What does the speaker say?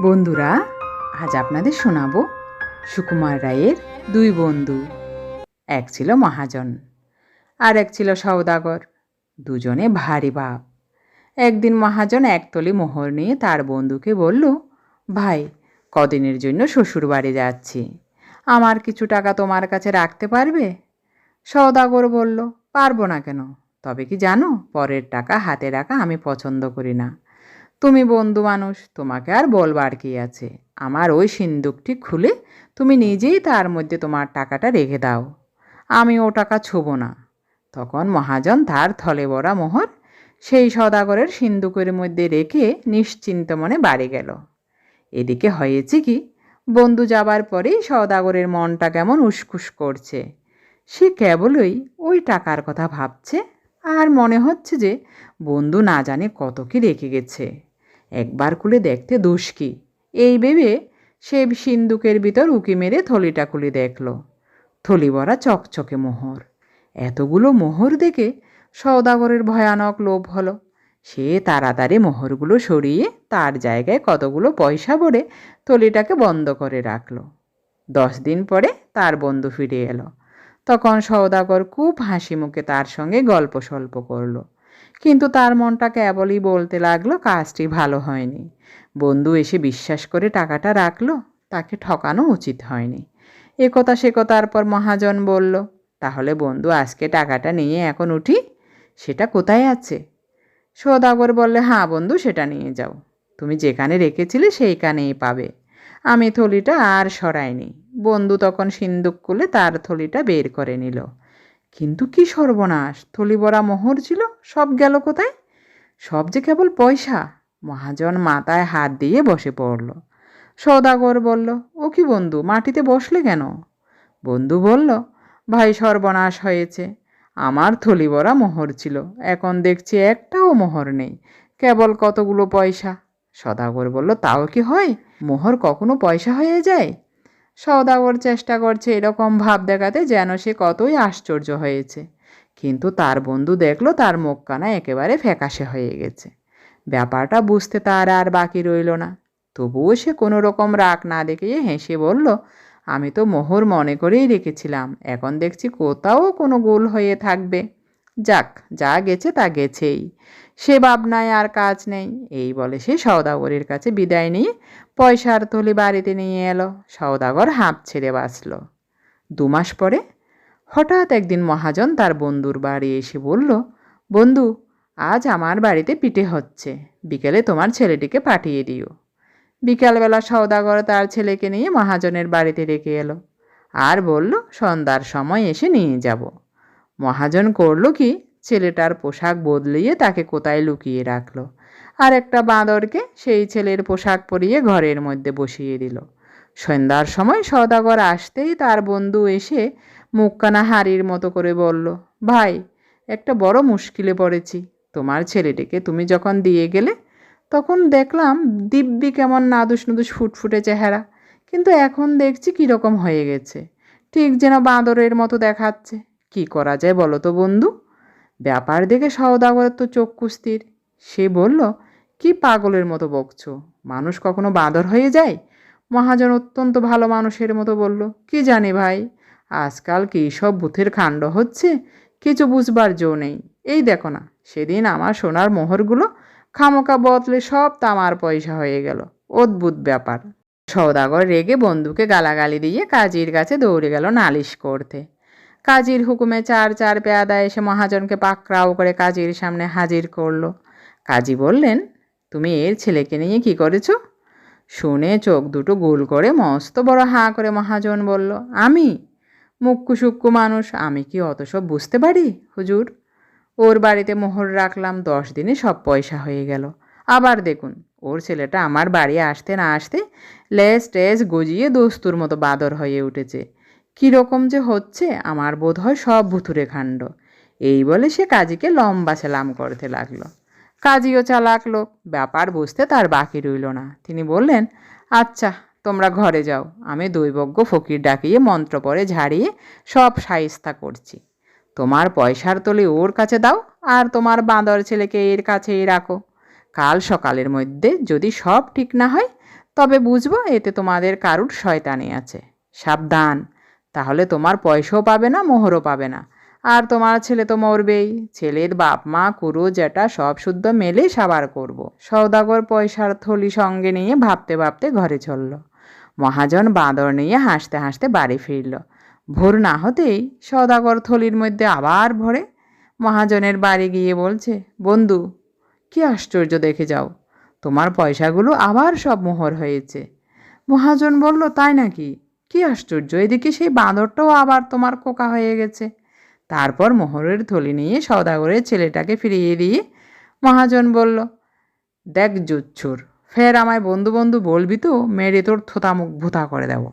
বন্ধুরা, আজ আপনাদের শোনাবো সুকুমার রায়ের দুই বন্ধু। এক ছিল মহাজন আর এক ছিল সওদাগর। দুজনে ভারী বাপ। একদিন মহাজন একতলি মোহর নিয়ে তার বন্ধুকে বলল, ভাই, কদিনের জন্য শ্বশুর বাড়ি যাচ্ছি। আমার কিছু টাকা তোমার কাছে রাখতে পারবে? সওদাগর বলল, পারব না কেন। তবে কি জানো, পরের টাকা হাতে রাখা আমি পছন্দ করি না। তুমি বন্ধু মানুষ, তোমাকে আর বলবার কি আছে? আমার ওই সিন্দুকটি খুলে তুমি নিজেই তার মধ্যে তোমার টাকাটা রেখে দাও। আমি ও টাকা ছোব না। তখন মহাজন তার থলে ভরা মোহর সেই সদাগরের সিন্দুকের মধ্যে রেখে নিশ্চিন্ত মনে বাড়ি গেল। এদিকে হয়েছে কি? বন্ধু যাবার পরেই সদাগরের মনটা কেমন উসকুস করছে। সে কেবলই ওই টাকার কথা ভাবছে আর মনে হচ্ছে যে বন্ধু না জানে কত কি রেখে গেছে। একবার খুলে দেখতে দোষ কি? এই ভেবে সে সিন্দুকের ভিতর উকি মেরে থলিটা খুলে দেখল। থলি ভরা চকচকে মোহর। এতগুলো মোহর দেখে সওদাগরের ভয়ানক লোভ হলো। সে তাড়াতাড়ি মোহরগুলো সরিয়ে তার জায়গায় কতগুলো পয়সা ভরে থলিটাকে বন্ধ করে রাখল। দশ দিন পরে তার বন্ধু ফিরে এলো। তখন সওদাগর খুব হাসি মুখে তার সঙ্গে গল্প সল্প করল। কিন্তু তার মনটা কেবলই বলতে লাগল, কাজটি ভালো হয়নি। বন্ধু এসে বিশ্বাস করে টাকাটা রাখল, তাকে ঠকানো উচিত হয়নি। এ কথা সে কথার পর মহাজন বলল, তাহলে বন্ধু আজকে টাকাটা নিয়ে এখন উঠি, সেটা কোথায় আছে? সদাগর বললে হ্যাঁ বন্ধু, সেটা নিয়ে যাও। তুমি যেখানে রেখেছিলে সেইখানেই পাবে। আমি থলিটা আর সরাইনি। বন্ধু তখন সিন্দুক খুলে তার থলিটা বের করে নিল। কিন্তু কি সর্বনাশ? থলি ভরা মোহর ছিল, সব গেল কোথায়? সব যে কেবল পয়সা। মহাজন মাথায় হাত দিয়ে বসে পড়ল। সৌদাগর বলল, ও কি বন্ধু, মাটিতে বসলে কেন? বন্ধু বলল, ভাই, সর্বনাশ হয়েছে। আমার থলি ভরা মোহর ছিল। এখন দেখছি একটাও মোহর নেই। কেবল কতগুলো পয়সা? সদাগর বলল, তাও কি হয়? মোহর কখনো পয়সা হয়ে যায়? সওদাগর চেষ্টা করছে এরকম ভাব দেখাতে যেন সে কতই আশ্চর্য হয়েছে। কিন্তু তার বন্ধু দেখল তার মুখকানা একেবারে ফ্যাকাশে হয়ে গেছে। ব্যাপারটা বুঝতে তার আর বাকি রইল না। তবুও সে কোনো রকম রাগ না দেখিয়ে হেসে বলল, আমি তো মোহর মনে করেই রেখেছিলাম, এখন দেখছি কোথাও কোনো গোল হয়ে থাকবে। যাক, যা গেছে তা গেছেই। সে ভাবনায় আর কাজ নেই। এই বলে সে সওদাগরের কাছে বিদায় নিয়ে পয়সার থলি বাড়িতে নিয়ে এলো। সওদাগর হাঁপ ছেড়ে বাঁচল। দু মাস পরে হঠাৎ একদিন মহাজন তার বন্ধুর বাড়ি এসে বলল, বন্ধু, আজ আমার বাড়িতে পিঠে হচ্ছে। বিকেলে তোমার ছেলেটিকে পাঠিয়ে দিও। বিকালবেলা সওদাগর তার ছেলেকে নিয়ে মহাজনের বাড়িতে রেখে এলো আর বলল, সন্ধ্যার সময় এসে নিয়ে যাব। মহাজন করল কি ছেলেটার পোশাক বদলিয়ে তাকে কোথায় লুকিয়ে রাখল? আর একটা বাঁদরকে সেই ছেলের পোশাক পরিয়ে ঘরের মধ্যে বসিয়ে দিল। সন্ধ্যার সময় সদাগর আসতেই তার বন্ধু এসে মুখকানা হাড়ির মতো করে বলল, ভাই, একটা বড় মুশকিলে পড়েছি। তোমার ছেলেটিকে তুমি যখন দিয়ে গেলে, তখন দেখলাম দিব্যি কেমন নাদুস নুদুস ফুটফুটে চেহারা। কিন্তু এখন দেখছি কীরকম হয়ে গেছে। ঠিক যেন বাঁদরের মতো দেখাচ্ছে। কি করা যায় বলো তো বন্ধু? ব্যাপার দেখে সওদাগরের তো চোখ কুস্তির। সে বলল, কি পাগলের মতো বকছো? মানুষ কখনো বাঁদর হয়ে যায়? মহাজন অত্যন্ত ভালো মানুষের মতো বলল, কি জানি ভাই, আজকাল কী সব বুথের কাণ্ড হচ্ছে? কিছু বুঝবার জো নেই। এই দেখো না, সেদিন আমার সোনার মোহরগুলো খামোকা বদলে সব তামার পয়সা হয়ে গেল। অদ্ভুত ব্যাপার। সৌদাগর রেগে বন্ধুকে গালাগালি দিয়ে কাজীর কাছে দৌড়ে গেল নালিশ করতে। কাজীর হুকুমে চার চার পেয়াদা এসে মহাজনকে পাকড়াও করে কাজীর সামনে হাজির করল। কাজী বললেন, তুমি এর ছেলেকে নিয়ে কি করেছ? শুনে চোখ দুটো গোল করে মস্ত বড় হাঁ করে মহাজন বলল, আমি? মুক্কু সুক্কু মানুষ, আমি কি অত সব বুঝতে পারি, হুজুর? ওর বাড়িতে মোহর রাখলাম, দশ দিনে সব পয়সা হয়ে গেল। আবার দেখুন, ওর ছেলেটা আমার বাড়ি আসতে না আসতে লেস টেস গজিয়ে দোস্তুর মতো বাদর হয়ে উঠেছে। কীরকম যে হচ্ছে, আমার বোধ হয় সব ভুতুরে কাণ্ড এই বলে সে কাজীকে লম্বা সেলাম করতে লাগল। কাজীও চালাক লোক, ব্যাপার বুঝতে তার বাকি রইল না। তিনি বললেন আচ্ছা তোমরা ঘরে যাও, আমি দৈবজ্ঞ ফকির ডাকিয়ে মন্ত্র পরে ঝাড়িয়ে সব সাইস্তা করছি। তোমার পয়সার তলি ওর কাছে দাও, আর তোমার বাঁদর ছেলেকে এর কাছেই রাখো। কাল সকালের মধ্যে যদি সব ঠিক না হয়, তবে বুঝব এতে তোমাদের কারুর শয়তানি আছে। সাবধান তাহলে তোমার পয়সাও পাবে না, মোহরও পাবে না। আর তোমার ছেলে তো মরবেই। ছেলের বাপ, মা, কুরু যেটা সব শুদ্ধ মেলে সাবার করব। সৌদাগর পয়সার থলি সঙ্গে নিয়ে ভাবতে ভাবতে ঘরে চলল। মহাজন বাঁদর নিয়ে হাসতে হাসতে বাড়ি ফিরল। ভোর না হতেই সৌদাগর থলির মধ্যে আবার ভরে মহাজনের বাড়ি গিয়ে বলছে, বন্ধু, কি আশ্চর্য দেখে যাও। তোমার পয়সাগুলো আবার সব মোহর হয়েছে। মহাজন বলল, তাই নাকি? কি আশ্চর্য, এদিকে সেই বাঁদরটাও আবার তোমার কোকা হয়ে গেছে। তারপর মোহরের থলি নিয়ে সদাগরের ছেলেটাকে ফিরিয়ে দিয়ে মহাজন বলল, দেখ জুচ্ছুর ফের আমায় বন্ধু বন্ধু বলবি তো, মেরে তোর থোতামুখ ভূতা করে দেবো।